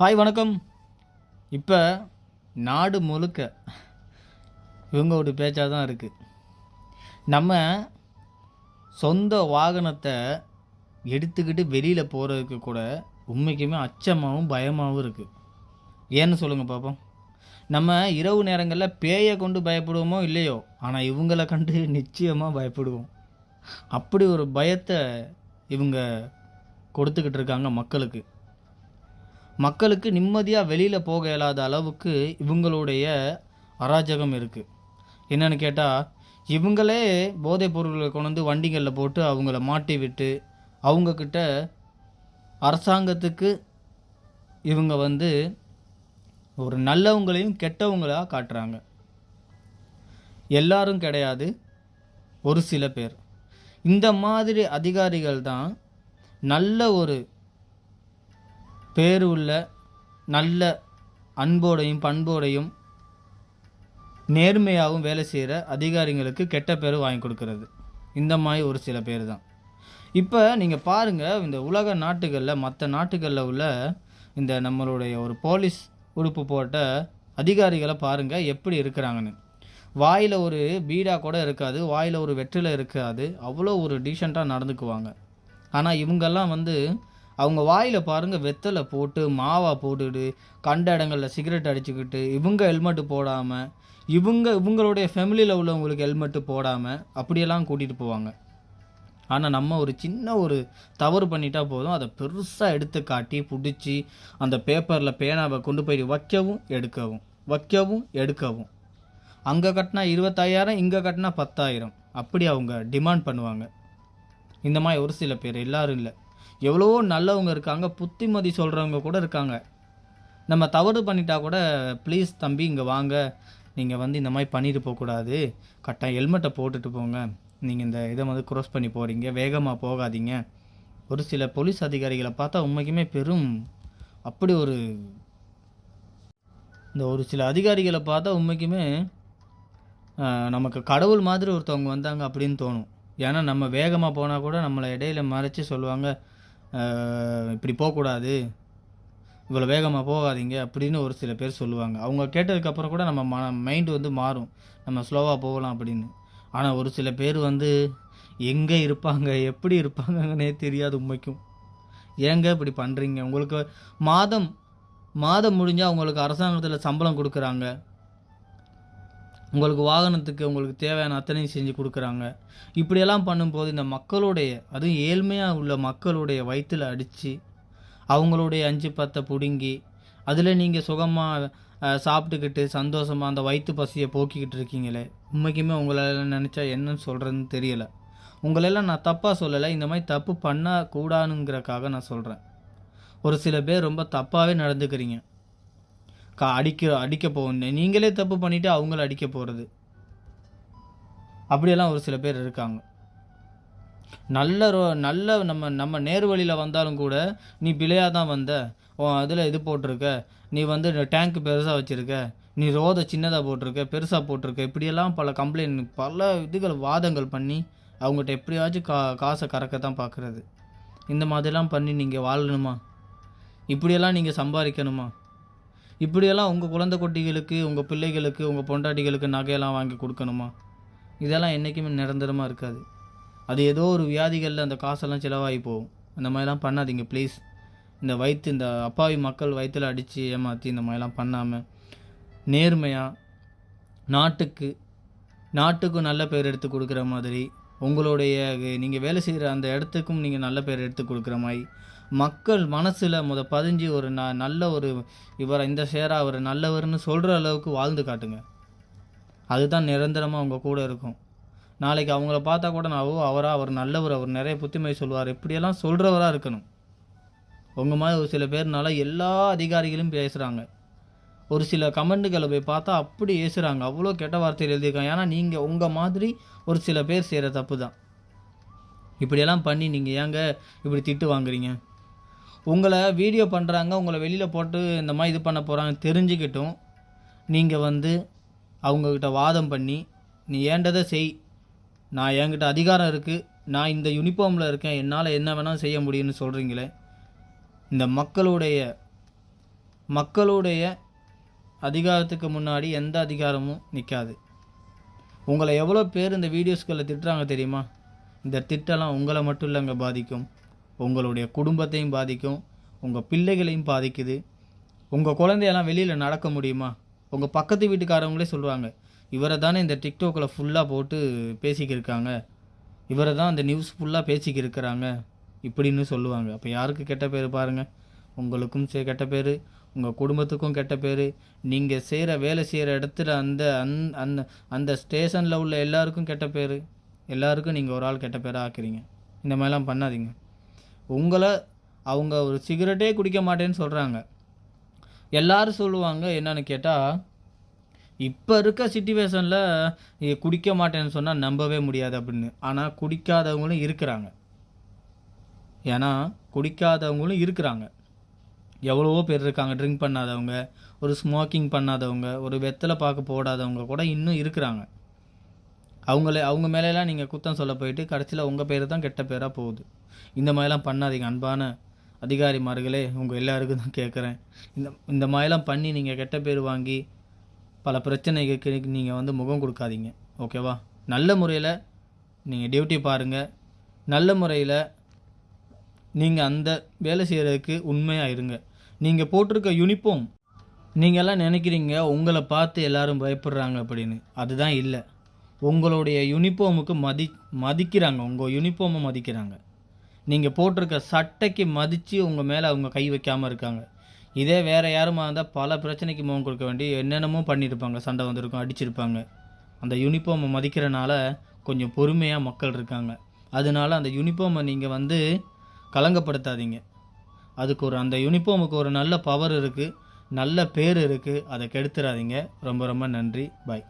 Hi வணக்கம். இப்போ நாடு முழுக்க இவங்களோட பேச்சாக தான் இருக்குது நம்ம சொந்த வாகனத்தை எடுத்துக்கிட்டு வெளியில் போகிறதுக்கு கூட உண்மைக்குமே அச்சமாகவும் பயமாகவும் இருக்குது ஏன்னு சொல்லுங்கள் பார்ப்போம் நம்ம இரவு நேரங்களில் பேயை கொண்டு பயப்படுவோமோ இல்லையோ ஆனால் இவங்கள கண்டு நிச்சயமாக பயப்படுவோம். அப்படி ஒரு பயத்தை இவங்க கொடுத்துக்கிட்டு இருக்காங்க மக்களுக்கு. மக்களுக்கு நிம்மதியாக வெளியில் போக இயலாத அளவுக்கு இவங்களுடைய அராஜகம் இருக்குது என்னென்னு கேட்டால் இவங்களே போதைப் பொருட்களை கொண்டு வந்து வண்டிகளில் போட்டு அவங்கள மாட்டி விட்டு அவங்கக்கிட்ட அரசாங்கத்துக்கு இவங்க வந்து ஒரு நல்லவங்களையும் கெட்டவங்களாக காட்டுறாங்க. எல்லாரும் கிடையாது ஒரு சில பேர். இந்த மாதிரி அதிகாரிகள் தான் நல்ல ஒரு பேர் உள்ள நல்ல அன்போடையும் பண்போடையும் நேர்மையாகவும் வேலை செய்கிற அதிகாரிங்களுக்கு கெட்ட பேர் வாங்கி கொடுக்கறது. இந்த மாதிரி ஒரு சில பேர் தான் இப்போ நீங்கள் பாருங்கள் இந்த உலக நாட்டுகளில் மற்ற நாட்டுகளில் உள்ள இந்த நம்மளுடைய ஒரு போலீஸ் உடுப்பு போட்ட அதிகாரிகளை பாருங்கள் எப்படி இருக்கிறாங்கன்னு. வாயில் ஒரு பீடா கூட இருக்காது வாயில் ஒரு வெற்றில இருக்காது அவ்வளோ ஒரு டீசெண்டாக நடந்துக்குவாங்க. ஆனால் இவங்கெல்லாம் வந்து அவங்க வாயில் பாருங்கள் வெத்தலை போட்டு மாவா போட்டுக்கிட்டு கண்ட இடங்களில் சிகரெட் அடிச்சுக்கிட்டு இவங்க ஹெல்மெட்டு போடாமல் இவங்க இவங்களுடைய ஃபேமிலியில் உள்ளவங்களுக்கு ஹெல்மெட்டு போடாமல் அப்படியெல்லாம் கூட்டிகிட்டு போவாங்க. ஆனால் நம்ம ஒரு சின்ன ஒரு தவறு பண்ணிட்டா போதும். அதை பெருசாக எடுத்து காட்டி பிடிச்சி அந்த பேப்பரில் பேனாவை கொண்டு போய் வைக்கவும் எடுக்கவும் வைக்கவும் எடுக்கவும். அங்கே கட்டினா இருபத்தாயிரம் இங்கே கட்டினா பத்தாயிரம். அப்படி அவங்க டிமாண்ட் பண்ணுவாங்க. இந்த மாதிரி ஒரு சில பேர் எல்லாரும் இல்லை. எவ்வளோ நல்லவங்க இருக்காங்க புத்திமதி சொல்கிறவங்க கூட இருக்காங்க. நம்ம தவறு பண்ணிட்டா கூட ப்ளீஸ் தம்பி இங்கே வாங்க. நீங்கள் வந்து இந்த மாதிரி பண்ணிட்டு போகக்கூடாது கரெக்டாக ஹெல்மெட்டை போட்டுட்டு போங்க. நீங்கள் இந்த இதை வந்து க்ராஸ் பண்ணி போகிறீங்க வேகமாக போகாதீங்க. ஒரு சில போலீஸ் அதிகாரிகளை பார்த்தா உண்மைக்குமே பெரும் அப்படி ஒரு இந்த ஒரு சில அதிகாரிகளை பார்த்தா உண்மைக்குமே நமக்கு கடவுள் மாதிரி ஒருத்தவங்க வந்தாங்க அப்படின்னு தோணும். ஏன்னா நம்ம வேகமாக போனால் கூட நம்மளை இடையில மறைச்சி சொல்லுவாங்க இப்படி போகக்கூடாது. இவ்வளோ வேகமாக போகாதீங்க அப்படின்னு ஒரு சில பேர் சொல்லுவாங்க. அவங்க கேட்டதுக்கப்புறம் கூட நம்ம மன மைண்டு வந்து மாறும். நம்ம ஸ்லோவாக போகலாம் அப்படின்னு. ஆனால் ஒரு சில பேர் வந்து எங்கே இருப்பாங்க? எப்படி இருப்பாங்கன்னே தெரியாது உண்மைக்கும். ஏங்க இப்படி பண்ணுறீங்க உங்களுக்கு மாதம் மாதம் முடிஞ்சால் உங்களுக்கு அரசாங்கத்தில் சம்பளம் கொடுக்குறாங்க. உங்களுக்கு வாகனத்துக்கு உங்களுக்கு தேவையான அத்தனையும் செஞ்சு கொடுக்குறாங்க. இப்படியெல்லாம் பண்ணும்போது இந்த மக்களுடைய அதுவும் ஏழ்மையாக உள்ள மக்களுடைய வயிற்றில் அடித்து அவங்களுடைய அஞ்சு பத்தை பிடுங்கி அதில் நீங்கள் சுகமாக சாப்பிட்டுக்கிட்டு சந்தோஷமாக அந்த வயிற்று பசியை போக்கிக்கிட்டு இருக்கீங்களே உண்மைக்குமே உங்களால் நினச்சா என்னன்னு சொல்கிறதுன்னு தெரியலை. உங்களெல்லாம் நான் தப்பாக சொல்லலை இந்த மாதிரி தப்பு பண்ணக்கூடாதுங்கிறக்காக நான் சொல்கிறேன் ஒரு சில பேர் ரொம்ப தப்பாகவே நடந்துக்கிறீங்க. கா அடிக்க அடிக்க போகணும் நீங்களே தப்பு பண்ணிவிட்டு அவங்கள அடிக்க போகிறது அப்படியெல்லாம் ஒரு சில பேர் இருக்காங்க. நல்ல ரோ நல்ல நம்ம நம்ம நேர் வழியில் வந்தாலும் கூட நீ பிழையாக தான் வந்த. உன் அதில் இது போட்டிருக்க. நீ வந்து டேங்க் பெருசாக வச்சுருக்க. நீ ரோதை சின்னதாக போட்டிருக்க பெருசாக போட்டிருக்க. இப்படியெல்லாம் பல கம்ப்ளைண்ட் பல இதுகள் வாதங்கள் பண்ணி அவங்ககிட்ட எப்படியாச்சும் கா காசை கறக்க தான் பார்க்குறது இந்த மாதிரிலாம் பண்ணி நீங்கள் வாழணுமா? இப்படியெல்லாம் நீங்கள் சம்பாதிக்கணுமா? இப்படியெல்லாம் உங்கள் குழந்தை குட்டிகளுக்கு உங்கள் பிள்ளைகளுக்கு உங்கள் பொண்டாட்டிகளுக்கு நகையெல்லாம் வாங்கி கொடுக்கணுமா? இதெல்லாம் என்றைக்குமே நிரந்தரமாக இருக்காது. அது ஏதோ ஒரு வியாதிகளில் அந்த காசெல்லாம் செலவாகி போகும். அந்த மாதிரிலாம் பண்ணாதீங்க ப்ளீஸ் இந்த வயிற்று இந்த அப்பாவி மக்கள் வயிற்றில் அடித்து ஏமாற்றி இந்த மாதிரிலாம் பண்ணாமல் நேர்மையாக நாட்டுக்கு நாட்டுக்கும் நல்ல பேர் எடுத்து கொடுக்குற மாதிரி உங்களுடைய நீங்கள் வேலை செய்கிற அந்த இடத்துக்கும் நீங்கள் நல்ல பேர் எடுத்து கொடுக்குற மாதிரி. மக்கள் மனசில் முத பதிஞ்சு ஒரு ந நல்ல ஒரு இவர் இந்த சேரா அவர் நல்லவர்னு சொல்கிற அளவுக்கு வாழ்ந்து காட்டுங்க. அதுதான் நிரந்தரமாக அவங்க கூட இருக்கும். நாளைக்கு அவங்கள பார்த்தா கூட நான் ஓ அவராக அவர் நல்லவர் அவர் நிறைய புத்திமை சொல்வார் இப்படியெல்லாம் சொல்கிறவராக இருக்கணும். உங்கள் மாதிரி ஒரு சில பேர்னால எல்லா அதிகாரிகளும் பேசுகிறாங்க ஒரு சில கமெண்ட்டுகளை போய் பார்த்தா அப்படி ஏசுகிறாங்க அவ்வளோ கெட்ட வார்த்தையில் எழுதியிருக்காங்க. ஏன்னா நீங்கள் உங்கள் மாதிரி ஒரு சில பேர் செய்கிற தப்பு தான். இப்படியெல்லாம் பண்ணி நீங்கள் ஏங்க இப்படி திட்டு வாங்குறீங்க? உங்களை வீடியோ பண்ணுறாங்க உங்களை வெளியில் போட்டு இந்த மாதிரி இது பண்ண போகிறாங்க தெரிஞ்சுக்கிட்டும் நீங்கள் வந்து அவங்கக்கிட்ட வாதம் பண்ணி நீ ஏண்டதை செய் நான் என்கிட்ட அதிகாரம் இருக்குது நான் இந்த யூனிஃபார்மில் இருக்கேன் என்னால் என்ன வேணால் செய்ய முடியும்னு சொல்கிறீங்களே இந்த மக்களுடைய மக்களுடைய அதிகாரத்துக்கு முன்னாடி எந்த அதிகாரமும் நிற்காது உங்களை எவ்வளோ பேர் இந்த வீடியோஸ்களில் திட்டுறாங்க தெரியுமா? இந்த திட்டெல்லாம் உங்களை மட்டும் இல்லைங்க பாதிக்கும். உங்களுடைய குடும்பத்தையும் பாதிக்கும். உங்கள் பிள்ளைகளையும் பாதிக்குது. உங்கள் குழந்தையெல்லாம் வெளியில் நடக்க முடியுமா? உங்கள் பக்கத்து வீட்டுக்காரவங்களே சொல்லுவாங்க இவரை தானே இந்த டிக்டோக்கில் ஃபுல்லாக போட்டு பேசிக்கிருக்காங்க. இவரை தான் அந்த நியூஸ் ஃபுல்லாக பேசிக்கிருக்கிறாங்க. இப்படின்னு சொல்லுவாங்க. அப்போ யாருக்கு கெட்ட பேர் பாருங்கள் உங்களுக்கும் சே கெட்ட பேர். உங்கள் குடும்பத்துக்கும் கெட்ட பேர். நீங்கள் செய்கிற வேலை செய்கிற இடத்துல அந்த அந் அந்த அந்த ஸ்டேஷனில் உள்ள எல்லாருக்கும் கெட்ட பேர். எல்லாருக்கும் நீங்கள் ஒரு ஆள் கெட்ட பேராக ஆக்குறீங்க. இந்த மாதிரிலாம் பண்ணாதீங்க. உங்களை அவங்க ஒரு சிகரெட்டே குடிக்க மாட்டேன்னு சொல்கிறாங்க எல்லாரும் சொல்லுவாங்க என்னன்னு கேட்டால் இப்போ இருக்க சுச்சுவேஷனில் குடிக்க மாட்டேன்னு சொன்னால் நம்பவே முடியாது அப்படின்னு. ஆனால் குடிக்காதவங்களும் இருக்கிறாங்க. ஏன்னா குடிக்காதவங்களும் இருக்கிறாங்க. எவ்வளவோ பேர் இருக்காங்க ட்ரிங்க் பண்ணாதவங்க ஒரு ஸ்மோக்கிங் பண்ணாதவங்க ஒரு வெத்தலை பார்க்க போடாதவங்க கூட இன்னும் இருக்கிறாங்க. அவங்கள அவங்க மேலெலாம் நீங்கள் குத்தம் சொல்ல போயிட்டு கடைசியில் உங்கள் பேர் தான் கெட்ட பேராக போகுது. இந்த மாதிரிலாம் பண்ணாதீங்க அன்பான அதிகாரிமார்களே உங்கள் எல்லாருக்கும் தான் கேட்குறேன் இந்த இந்த மாதிரிலாம் பண்ணி நீங்கள் கெட்ட பேர் வாங்கி பல பிரச்சனைகளுக்கு நீங்கள் வந்து முகம் கொடுக்காதீங்க. ஓகேவா? நல்ல முறையில் நீங்கள் டியூட்டி பாருங்கள் நல்ல முறையில் நீங்கள் அந்த வேலை செய்கிறதுக்கு உண்மையாக இருங்க. நீங்கள் போட்டிருக்க யூனிஃபார்ம் நீங்கள்லாம் நினைக்கிறீங்க உங்களை பார்த்து எல்லாரும் பயப்படுறாங்க அப்படின்னு. அதுதான் இல்லை. உங்களுடைய யூனிஃபார்முக்கு மதி மதிக்கிறாங்க. உங்கள் யூனிஃபார்மை மதிக்கிறாங்க. நீங்கள் போட்டிருக்க சட்டைக்கு மதித்து உங்கள் மேலே அவங்க கை வைக்காமல் இருக்காங்க. இதே வேறு யாருமா இருந்தால் பல பிரச்சனைக்கு முகம் கொடுக்க வேண்டி என்னென்னமோ பண்ணியிருப்பாங்க சண்டை வந்திருக்கும் அடிச்சிருப்பாங்க. அந்த யூனிஃபார்மை மதிக்கிறனால கொஞ்சம் பொறுமையாக மக்கள் இருக்காங்க. அதனால அந்த யூனிஃபார்மை நீங்கள் வந்து கலங்கப்படுத்தாதீங்க. அதுக்கு ஒரு அந்த யூனிஃபார்முக்கு ஒரு நல்ல பவர் இருக்குது நல்ல பேர் இருக்குது அதை கெடுத்துடாதீங்க ரொம்ப ரொம்ப நன்றி. பாய்